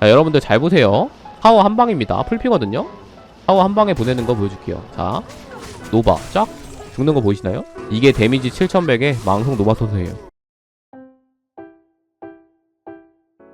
자 여러분들 잘 보세요. 파워 한 방입니다. 풀피거든요. 파워 한 방에 보내는 거 보여줄게요. 자 노바. 쫙 죽는 거 보이시나요? 이게 데미지 7100의 망성 노바 소서예요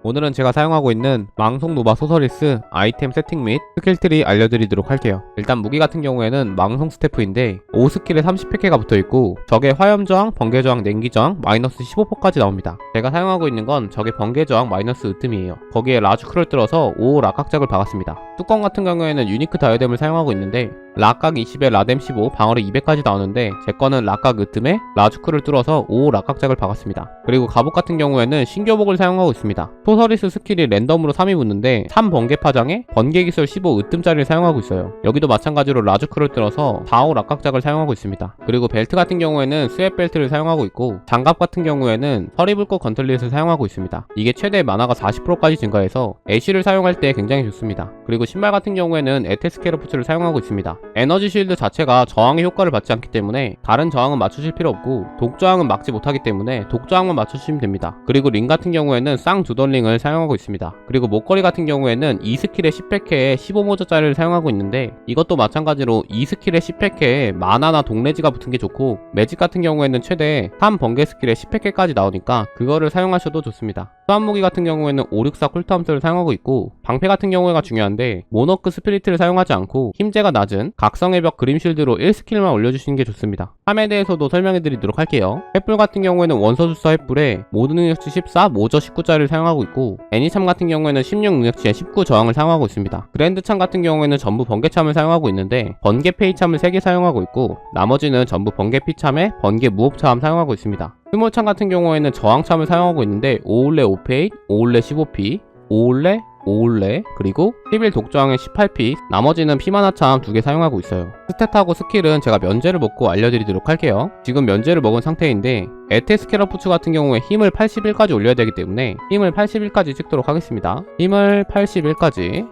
오늘은 제가 사용하고 있는 망속 노바 소서리스 아이템 세팅 및 스킬트리 알려드리도록 할게요. 일단 무기 같은 경우에는 망속 스태프인데 5스킬에 30팩해가 붙어있고 적의 화염저항, 번개저항, 냉기저항 마이너스 15%까지 나옵니다. 제가 사용하고 있는 건 적의 번개저항 마이너스 으뜸이에요. 거기에 라주크를 뚫어서 5 락각작을 박았습니다. 뚜껑 같은 경우에는 유니크 다이어뎀을 사용하고 있는데 락각 20에 라뎀 15, 방어력 200까지 나오는데 제 거는 락각 으뜸에 라주크를 뚫어서 5 락각작을 박았습니다. 그리고 갑옷 같은 경우에는 신교복을 사용하고 있습니다. 소서리스 스킬이 랜덤으로 3이 붙는데 3 번개 파장에 번개 기술 15 으뜸짜리를 사용하고 있어요. 여기도 마찬가지로 라주크를 뚫어서 4호 락각작을 사용하고 있습니다. 그리고 벨트 같은 경우에는 스웨 벨트를 사용하고 있고 장갑 같은 경우에는 허리불꽃 건틀릿을 사용하고 있습니다. 이게 최대 만화가 40%까지 증가해서 애쉬를 사용할 때 굉장히 좋습니다. 그리고 신발 같은 경우에는 에테스케르푸츠를 사용하고 있습니다. 에너지 쉴드 자체가 저항의 효과를 받지 않기 때문에 다른 저항은 맞추실 필요 없고 독저항은 막지 못하기 때문에 독저항만 맞춰주시면 됩니다. 그리고 링 같은 경우에는 쌍두던링을 사용하고 있습니다. 그리고 목걸이 같은 경우에는 2스킬에 10팩에 15모저짜리를 사용하고 있는데 이것도 마찬가지로 2스킬에 10팩에 마나나 동레지가 붙은 게 좋고 매직 같은 경우에는 최대 3 번개 스킬에 10팩까지 나오니까 그거를 사용하셔도 좋습니다. 수환무기 같은 경우에는 564 쿨타임스를 사용하고 있고 방패 같은 경우가 중요한데 모너크 스피리트를 사용하지 않고 힘재가 낮은 각성의 벽 그림실드로 1스킬만 올려주시는 게 좋습니다. 함에 대해서도 설명해드리도록 할게요. 횃불 같은 경우에는 원서주사 횃불에 모든 능력치 14, 모저 19짜리를 사용하고 있고 애니참 같은 경우에는 16 능력치에 19 저항을 사용하고 있습니다. 그랜드참 같은 경우에는 전부 번개참을 사용하고 있는데 번개 페이참을 3개 사용하고 있고 나머지는 전부 번개 피참에 번개 무업참 사용하고 있습니다. 스몰참 같은 경우에는 저항참을 사용하고 있는데 오울레 5페이, 오울레 15p, 오울레, 오울레, 그리고 11 독저항의 18p, 나머지는 피마나참 두 개 사용하고 있어요. 스탯하고 스킬은 제가 면제를 먹고 알려드리도록 할게요. 지금 면제를 먹은 상태인데 에테 스케라푸츠 같은 경우에 힘을 81까지 올려야 되기 때문에 힘을 81까지 찍도록 하겠습니다. 힘을 81까지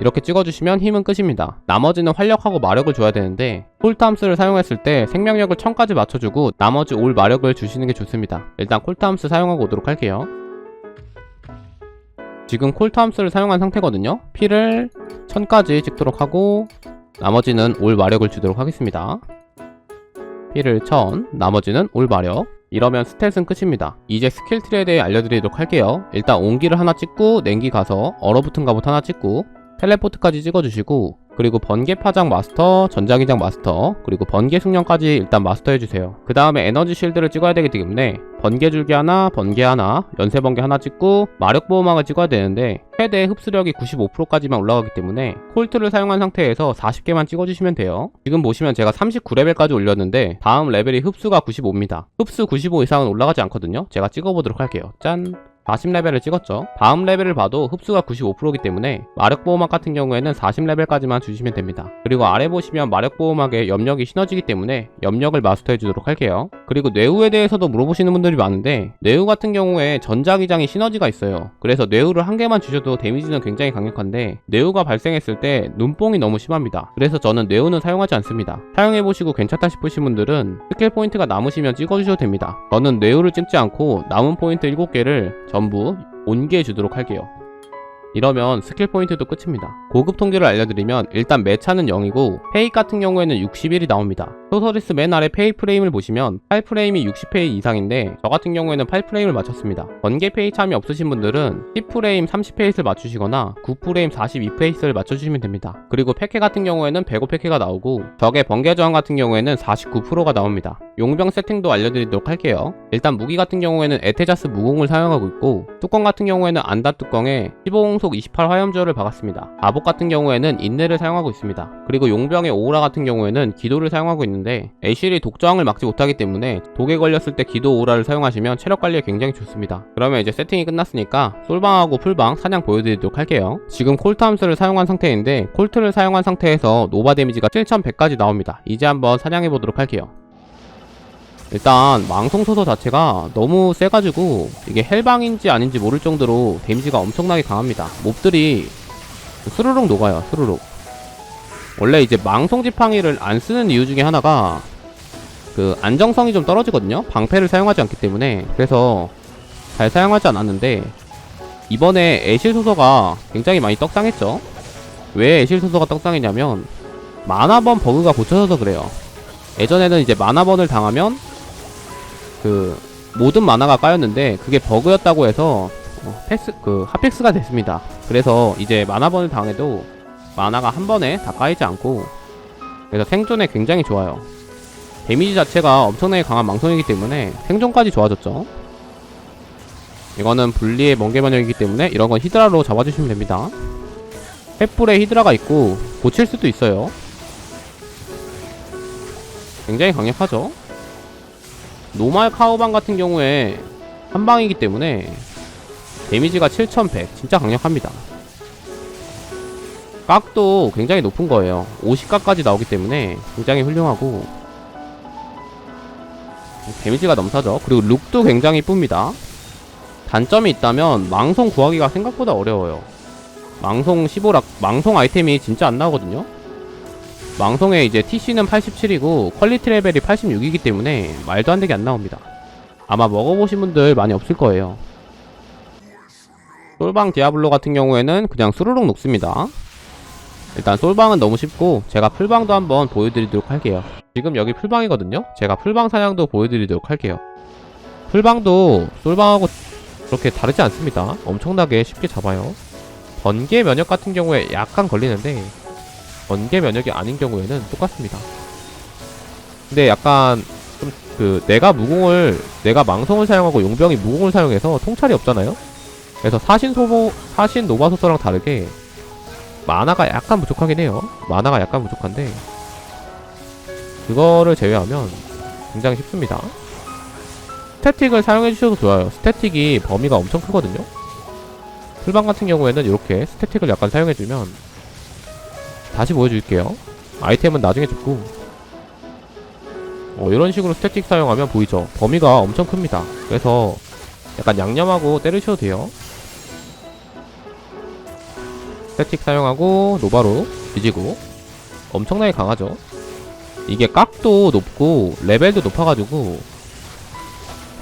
이렇게 찍어주시면 힘은 끝입니다. 나머지는 활력하고 마력을 줘야 되는데 콜트함스를 사용했을 때 생명력을 1000까지 맞춰주고 나머지 올 마력을 주시는 게 좋습니다. 일단 콜트함스 사용하고 오도록 할게요. 지금 콜트함스를 사용한 상태거든요. 피를 1000까지 찍도록 하고 나머지는 올 마력을 주도록 하겠습니다. 피를 1000, 나머지는 올 마력. 이러면 스탯은 끝입니다. 이제 스킬 트리에 대해 알려드리도록 할게요. 일단 온기를 하나 찍고 냉기 가서 얼어붙은 갑옷 하나 찍고 텔레포트까지 찍어주시고 그리고 번개 파장 마스터, 전자기장 마스터, 그리고 번개 숙련까지 일단 마스터 해주세요. 그 다음에 에너지 쉴드를 찍어야 되기 때문에 번개 줄기 하나, 번개 하나, 연쇄 번개 하나 찍고 마력 보호막을 찍어야 되는데 최대 흡수력이 95%까지만 올라가기 때문에 콜트를 사용한 상태에서 40개만 찍어주시면 돼요. 지금 보시면 제가 39레벨까지 올렸는데 다음 레벨이 흡수가 95입니다. 흡수 95 이상은 올라가지 않거든요. 제가 찍어보도록 할게요. 짠! 40레벨을 찍었죠. 다음 레벨을 봐도 흡수가 95%이기 때문에 마력 보호막 같은 경우에는 40레벨까지만 주시면 됩니다. 그리고 아래 보시면 마력 보호막에 염력이 시너지기 때문에 염력을 마스터해 주도록 할게요. 그리고 뇌우에 대해서도 물어보시는 분들이 많은데 뇌우 같은 경우에 전자기장이 시너지가 있어요. 그래서 뇌우를 한 개만 주셔도 데미지는 굉장히 강력한데 뇌우가 발생했을 때 눈뽕이 너무 심합니다. 그래서 저는 뇌우는 사용하지 않습니다. 사용해보시고 괜찮다 싶으신 분들은 스킬 포인트가 남으시면 찍어주셔도 됩니다. 저는 뇌우를 찍지 않고 남은 포인트 7개를 전부 온기해 주도록 할게요. 이러면 스킬 포인트도 끝입니다. 고급 통계를 알려드리면 일단 매차는 0이고 페이 같은 경우에는 61이 나옵니다. 소서리스 맨 아래 페이 프레임을 보시면 8프레임이 60페이 이상인데 저 같은 경우에는 8프레임을 맞췄습니다. 번개 페이 참이 없으신 분들은 10프레임 30페이스를 맞추시거나 9프레임 42페이스를 맞춰주시면 됩니다. 그리고 패케 같은 경우에는 105패케가 나오고 적의 번개 저항 같은 경우에는 49%가 나옵니다. 용병 세팅도 알려드리도록 할게요. 일단 무기 같은 경우에는 에테자스 무공을 사용하고 있고 뚜껑 같은 경우에는 안다 뚜껑에 15홍속 28 화염조를 박았습니다. 아복 같은 경우에는 인내를 사용하고 있습니다. 그리고 용병의 오우라 같은 경우에는 기도를 사용하고 있는 데 애쉬리 독저항을 막지 못하기 때문에 독에 걸렸을 때 기도 오우라를 사용하시면 체력 관리에 굉장히 좋습니다. 그러면 이제 세팅이 끝났으니까 솔방하고 풀방 사냥 보여드리도록 할게요. 지금 콜트 함수를 사용한 상태인데 콜트를 사용한 상태에서 노바 데미지가 7100까지 나옵니다. 이제 한번 사냥해보도록 할게요. 일단 망성소서 자체가 너무 세가지고 이게 헬방인지 아닌지 모를 정도로 데미지가 엄청나게 강합니다. 몹들이 스르륵 녹아요. 스르륵. 원래 이제 망성 지팡이를 안 쓰는 이유 중에 하나가 그 안정성이 좀 떨어지거든요. 방패를 사용하지 않기 때문에 그래서 잘 사용하지 않았는데 이번에 애실 소서가 굉장히 많이 떡상했죠. 왜 애실 소서가 떡상했냐면 만화번 버그가 고쳐져서 그래요. 예전에는 이제 만화번을 당하면 그 모든 만화가 까였는데 그게 버그였다고 해서 어, 패스 그 핫팩스가 됐습니다. 그래서 이제 만화번을 당해도 만화가 한 번에 다 까이지 않고 그래서 생존에 굉장히 좋아요. 데미지 자체가 엄청나게 강한 망성이기 때문에 생존까지 좋아졌죠. 이거는 분리의 멍게 면역이기 때문에 이런 건 히드라로 잡아주시면 됩니다. 횃불에 히드라가 있고 고칠 수도 있어요. 굉장히 강력하죠. 노말 카우방 같은 경우에 한 방이기 때문에 데미지가 7100 진짜 강력합니다. 깍도 굉장히 높은 거예요. 50각까지 나오기 때문에 굉장히 훌륭하고 데미지가 넘사죠. 그리고 룩도 굉장히 이쁩니다. 단점이 있다면 망송 구하기가 생각보다 어려워요. 망송 15락 망송 아이템이 진짜 안 나오거든요. 망송에 이제 TC는 87이고 퀄리티 레벨이 86이기 때문에 말도 안 되게 안 나옵니다. 아마 먹어보신 분들 많이 없을 거예요. 솔방 디아블로 같은 경우에는 그냥 수르륵 녹습니다. 일단 솔방은 너무 쉽고 제가 풀방도 한번 보여드리도록 할게요. 지금 여기 풀방이거든요. 제가 풀방 사냥도 보여드리도록 할게요. 풀방도 솔방하고 그렇게 다르지 않습니다. 엄청나게 쉽게 잡아요. 번개 면역 같은 경우에 약간 걸리는데 번개 면역이 아닌 경우에는 똑같습니다. 근데 약간 좀 그 내가 무공을 내가 망성을 사용하고 용병이 무공을 사용해서 통찰이 없잖아요. 그래서 사신 소보 사신 노바소서랑 다르게 만화가 약간 부족하긴 해요. 만화가 약간 부족한데 그거를 제외하면 굉장히 쉽습니다. 스태틱을 사용해 주셔도 좋아요. 스태틱이 범위가 엄청 크거든요. 풀방 같은 경우에는 이렇게 스태틱을 약간 사용해 주면 다시 보여줄게요. 아이템은 나중에 줍고 어, 이런 식으로 스태틱 사용하면 보이죠? 범위가 엄청 큽니다. 그래서 약간 양념하고 때리셔도 돼요. 스태틱 사용하고 노바로 뒤지고 엄청나게 강하죠? 이게 깍도 높고 레벨도 높아가지고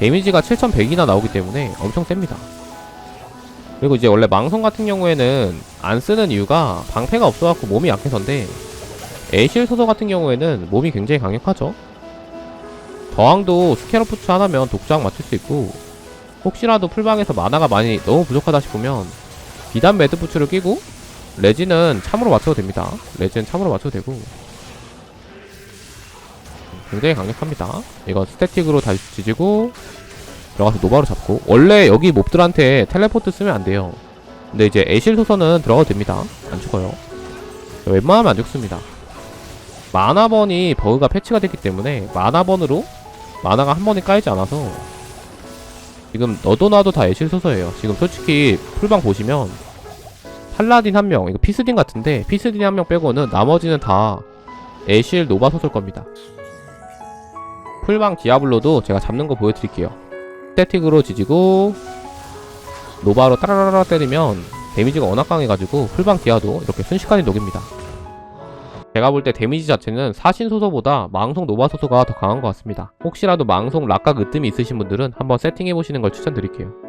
데미지가 7100이나 나오기 때문에 엄청 셉니다. 그리고 이제 원래 망성 같은 경우에는 안 쓰는 이유가 방패가 없어갖고 몸이 약해서인데 에이실 소서 같은 경우에는 몸이 굉장히 강력하죠. 저항도 부츠 하나면 독저항 맞출 수 있고 혹시라도 풀방에서 마나가 많이 너무 부족하다 싶으면 비단 매드 부츠를 끼고 레지는 참으로 맞춰도 됩니다. 레지는 참으로 맞춰도 되고 굉장히 강력합니다. 이거 스태틱으로 다시 지지고 들어가서 노바로 잡고 원래 여기 몹들한테 텔레포트 쓰면 안 돼요. 근데 이제 애실 소서는 들어가도 됩니다. 안 죽어요. 웬만하면 안 죽습니다. 마나번이 버그가 패치가 됐기 때문에 마나번으로 마나가 한 번에 까이지 않아서 지금 너도 나도 다 애실 소서예요. 지금 솔직히 풀방 보시면 팔라딘 한 명, 이거 피스딘 같은데 피스딘 한 명 빼고는 나머지는 다 애실 노바 소설 겁니다. 풀방 디아블로도 제가 잡는 거 보여드릴게요. 스태틱으로 지지고 노바로 따라라라 때리면 데미지가 워낙 강해가지고 풀방 디아도 이렇게 순식간에 녹입니다. 제가 볼 때 데미지 자체는 사신 소서보다 망송 노바 소서가 더 강한 것 같습니다. 혹시라도 망송 락각 으뜸이 있으신 분들은 한번 세팅해 보시는 걸 추천드릴게요.